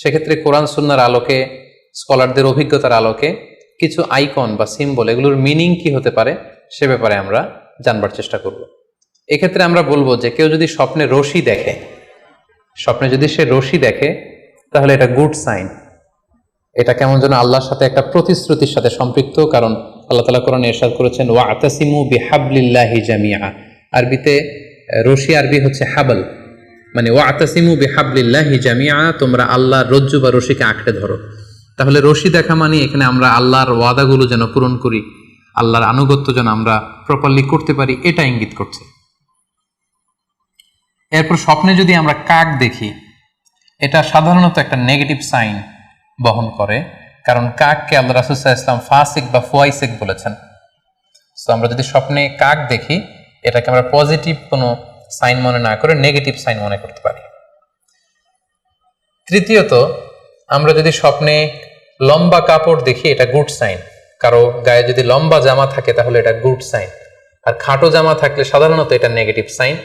সেক্ষেত্রে কোরআন সুন্নার আলোকে, স্কলারদের অভিজ্ঞতার আলোকে কিছু আইকন বা সিম্বল এগুলোর মিনিং কি হতে পারে সে ব্যাপারে আমরা জানবার চেষ্টা করব। এক্ষেত্রে আমরা বলব যে কেউ যদি স্বপ্নে রশি দেখে, স্বপ্নে যদি সে রশি দেখে, তাহলে এটা গুড সাইন। এটা কেমন যেন আল্লাহর সাথে একটা প্রতিশ্রুতির সাথে সম্পৃক্ত, কারণ আল্লাহ তালা কোরআন এরশাদ করেছেন, ওয়া আতাসিমু বিহাবলিল্লাহি জামিয়া আরবিতে, রশি আরবি হচ্ছে হাবল। মানে ওয়া আতাসিমু বিহাবলিল্লাহি জামিয়া তোমরা আল্লাহর রজ্জু বা রশিকে আঁকড়ে ধরো। তাহলে রশি দেখা মানে এখানে আমরা আল্লাহর ওয়াদাগুলো যেন পূরণ করি, আল্লাহর আনুগত্য যেন আমরা প্রপারলি করতে পারি, এটা ইঙ্গিত করছে। এরপর স্বপ্নে যদি আমরা কাক দেখি, এটা সাধারণত একটা নেগেটিভ সাইন বহন করে, কারণ কাককে আল্লাহ রাসুসাহ ইসলাম ফাসিক বা ফুয়াইসিক বলেছেন। সো আমরা যদি স্বপ্নে কাক দেখি, এটাকে আমরা পজিটিভ কোনো সাইন মনে না করে নেগেটিভ সাইন মনে করতে পারি। তৃতীয়ত, আমরা যদি স্বপ্নে লম্বা কাপড় দেখি, এটা গুড সাইন। কারও গায়ে যদি লম্বা জামা থাকে, তাহলে এটা গুড সাইন। আর খাটো জামা থাকলে সাধারণত এটা নেগেটিভ সাইন।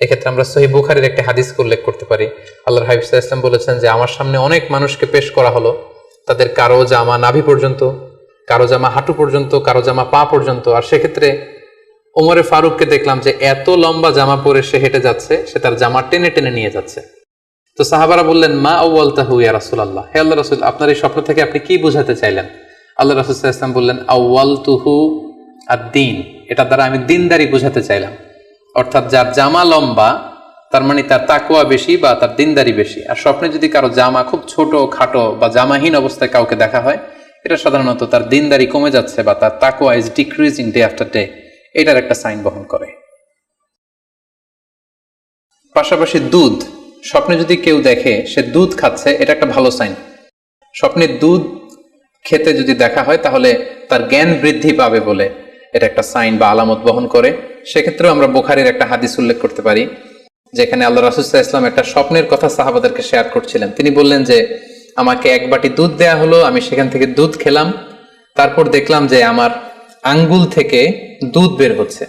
এক্ষেত্রে আমরা সহি বুখারির একটি হাদিস উল্লেখ করতে পারি। আল্লাহর হাবিব ইসলাম বলেছেন যে, আমার সামনে অনেক মানুষকে পেশ করা হলো। তাদের কারও জামা নাভি পর্যন্ত, কারও জামা হাঁটু পর্যন্ত, কারও জামা পা পর্যন্ত। আর সেক্ষেত্রে ওমরে ফারুককে দেখলাম যে এত লম্বা জামা পরে সে হেঁটে যাচ্ছে, সে তার জামা টেনে টেনে নিয়ে যাচ্ছে। তো সাহাবারা বললেন, মা আউ্বালতাহু ইয়া রাসুল আল্লাহ হে আল্লাহ রাসুল, আপনার এই স্বপ্ন থেকে আপনি কি বুঝাতে চাইলেন? আল্লাহ রাসুল ইসলাম বললেন আউ্বাল তুহু আর দিন এটা দ্বারা আমি দিনদারি বোঝাতে চাইলাম। অর্থাৎ যার জামা লম্বা, তার মানে তার তাকুয়া বেশি বা তার দিনদারি বেশি। আর স্বপ্নে যদি কারও জামা খুব ছোট, খাটো বা জামাহীন অবস্থায় কাউকে দেখা হয়, এটা সাধারণত তার দিনদারি কমে যাচ্ছে বা তার তাকুয়া is decreasing day after day এটার একটা সাইন বহন করে। পাশাপাশি দুধ, স্বপ্নে যদি কেউ দেখে সে দুধ খাচ্ছে, এটা একটা ভালো সাইন। স্বপ্নে দুধ খেতে যদি দেখা হয়, তাহলে তার জ্ঞান বৃদ্ধি পাবে বলে এটা একটা সাইন বা আলামত বহন করে। সেক্ষেত্রেও আমরা বোখারির একটা হাদিস উল্লেখ করতে পারি, যেখানে আল্লাহ রাসুসাহ ইসলাম একটা স্বপ্নের কথা সাহাবাদেরকে শেয়ার করছিলেন। তিনি বললেন যে, আমাকে এক বাটি দুধ দেয়া হলো, আমি সেখান থেকে দুধ খেলাম। তারপর দেখলাম যে আমার আঙ্গুল থেকে দুধ বের হচ্ছে।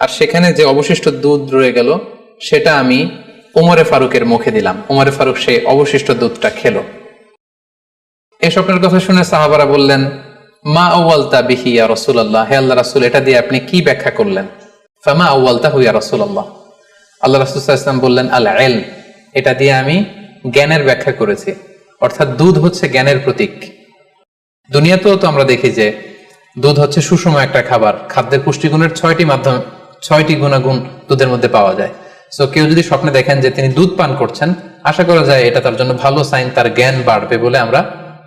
আর সেখানে যে অবশিষ্ট দুধ রয়ে গেল, সেটা আমি ওমরে ফারুকের মুখে দিলাম। ওমরে ফারুক সেই অবশিষ্ট দুধটা খেলো। এই স্বপ্নের কথা শুনে সাহাবারা বললেন, মা আউ্বালতা বিহি ইয়া রসুল্লাহ হে আল্লাহ রাসুল, এটা দিয়ে আপনি কি ব্যাখ্যা করলেন? ফামা আউ্বালতা হুইয়া রসুল্লাহ আল্লাহ রাসুল বললেন, আল এল এটা দিয়ে আমি জ্ঞানের ব্যাখ্যা করেছি। অর্থাৎ দুধ হচ্ছে জ্ঞানের প্রতীক। দুনিয়াতেও তো আমরা দেখি যে দুধ হচ্ছে সুষম একটা খাবার। খাদ্যের পুষ্টিগুণের ছয়টি মাধ্যম ছয়টি গুণাগুণ দুধের মধ্যে পাওয়া যায়। সো কেউ যদি স্বপ্নে দেখেন যে তিনি দুধ পান করছেন, আশা করা যায় এটা তার জন্য ভালো সাইন, তার জ্ঞান বাড়বে বলে আমরা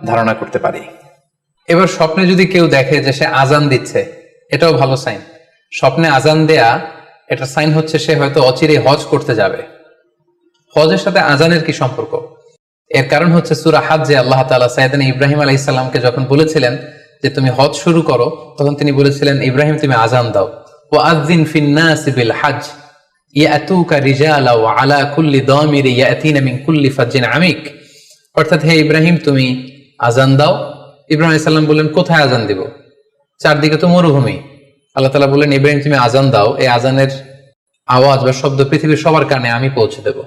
ধারণা করতে পারি। এবার স্বপ্নে যদি কেউ দেখে যে সে আজান দিচ্ছে, এটাও ভালো সাইন। স্বপ্নে আজান দেয়া, এটা সাইন হচ্ছে সে হয়তো অচিরে হজ করতে যাবে। হজের সাথে আজানের কি সম্পর্ক? এর কারণ হচ্ছে সুরা হাজ যে আল্লাহ তালা সাইদান ইব্রাহিম আলাহ ইসলামকে যখন বলেছিলেন যে তুমি হজ শুরু করো, তখন তিনি বলেছিলেন, ইব্রাহিম, তুমি আজান দাও। ও আদিন ফিন্নাসিবিল হাজ ইয়াতুকা আলা কুল্লি মিন কুল্লি ফাজ্জিন আমিক। অর্থাৎ, হে ইব্রাহিম, তুমি আজান দাও। ইব্রাহিম সালাম বললেন, কোথায় আজান দিব? চারদিকে তো মরুভূমি। আল্লাহ তালা বললেন, ইব্রাহিম, তুমি আজান দাও। এই আজানের আওয়াজ বা শব্দ পৃথিবীর সবার কানে, আমি পৌঁছে দেব।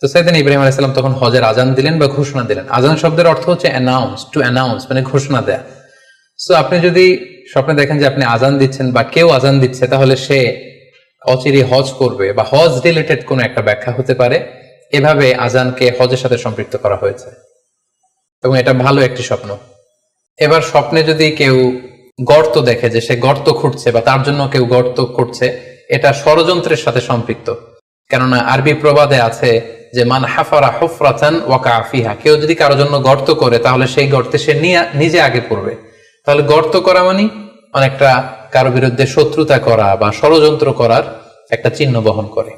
তো সাইদিন ইব্রাহিম আলাইসাল্লাম তখন হজের আজান দিলেন বা ঘোষণা দিলেন। আজান শব্দের অর্থ হচ্ছে অ্যানাউন্স টু অ্যানাউন্স মানে ঘোষণা দেয়া। সো আপনি যদি স্বপ্নে দেখেন যে আপনি আজান দিচ্ছেন বা কেউ আজান দিচ্ছে, তাহলে সে অচিরে হজ করবে বা হজ রিলেটেড কোনো একটা ব্যাখ্যা হতে পারে। এভাবে আজানকে হজের সাথে সম্পৃক্ত করা হয়েছে। এবং এটা ভালো একটি স্বপ্ন। এবার স্বপ্নে যদি কেউ গর্ত দেখে যে সে গর্ত খুঁড়ছে বা তার জন্য কেউ গর্ত করছে, এটা ষড়যন্ত্রের সাথে সম্পৃক্ত। কেননা আরবি প্রবাদে আছে যে, মান হাফারা হুফরাতান ওয়াকা আফিহা কেউ যদি কারোর জন্য গর্ত করে, তাহলে সেই গর্তে সে নিজে আগে পড়বে। তাহলে গর্ত করা মানে অনেকটা কারও বিরুদ্ধে শত্রুতা করা বা ষড়যন্ত্র করার একটা চিহ্ন বহন করে।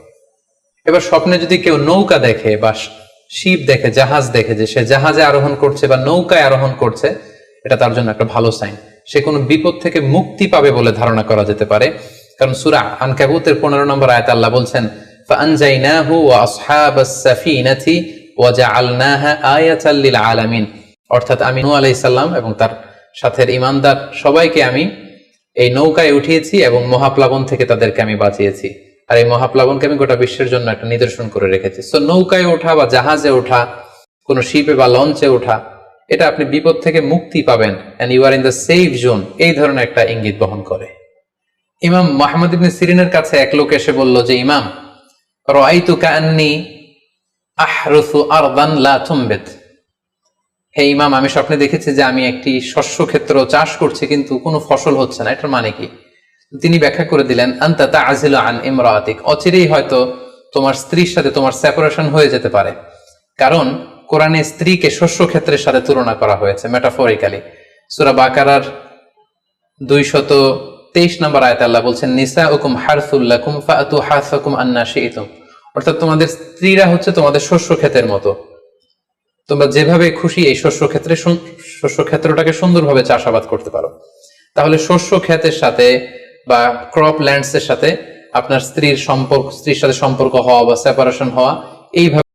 এবার স্বপ্নে যদি কেউ নৌকা দেখে বা শিব দেখে, জাহাজ দেখে যে সে জাহাজে আরোহণ করছে বা নৌকায় আরোহণ করছে, এটা তার জন্য একটা ভালো সাইন সে কোনো বিপদ থেকে মুক্তি পাবে বলে ধারণা করা যেতে পারে। কারণ সুরা আনকাবুতের পনেরো নম্বর আয়াত আল্লাহ বলছেন অর্থাৎ আমি নু আলাইসাল্লাম এবং তার সাথের ইমানদার সবাইকে আমি এই নৌকায় উঠিয়েছি এবং মহাপ্লাবন থেকে তাদেরকে আমি বাঁচিয়েছি। আর এই মহাপ্লাবনকে আমি গোটা বিশ্বের জন্য একটা নিদর্শন করে রেখেছি। সো নৌকায় ওঠা বা জাহাজে ওঠা, কোনো শিপে বা লঞ্চে ওঠা, এটা আপনি বিপদ থেকে মুক্তি পাবেন and you are in the safe zone এই ধরনের একটা ইঙ্গিত বহন করে। ইমাম মোহাম্মদ ইবনে সিরিনের কাছে এক লোক এসে বলল যে, ইমাম রাআইতু কাআন্নি আহরুসু আরদান লা তুমবিত। হে ইমাম, আমি স্বপ্নে দেখেছি যে আমি একটি শস্য ক্ষেত্র চাষ করছি, কিন্তু কোনো ফসল হচ্ছে না। এটার মানে কি? তিনি ব্যাখ্যা করে দিলেন, আন্তা তাআজিলু আন ইমরাতিক। অচিরেই হয়তো তোমার স্ত্রীর সাথে তোমার সেপারেশন হয়ে যেতে পারে। কারণ কোরআনে স্ত্রীকে শস্য ক্ষেত্রের সাথে তুলনা করা হয়েছে মেটাফরিক্যালি সূরা বাকারার দুইশত তেইশ নম্বর আয়তে আল্লাহ বলছেন নিসা উকুম হারসুল্লাকুম ফাতু আন্না অর্থাৎ তোমাদের স্ত্রীরা হচ্ছে তোমাদের শস্য ক্ষেতের মতো। তোমরা যেভাবে খুশি এই শস্য ক্ষেত্রে শস্য ক্ষেত্রটাকে সুন্দরভাবে চাষাবাদ করতে পারো। তাহলে শস্য ক্ষেতের সাথে বা ক্রপ ল্যান্ডস এর সাথে আপনার স্ত্রীর সম্পর্ক স্ত্রীর সাথে সম্পর্ক হওয়া বা সেপারেশন হওয়া, এইভাবে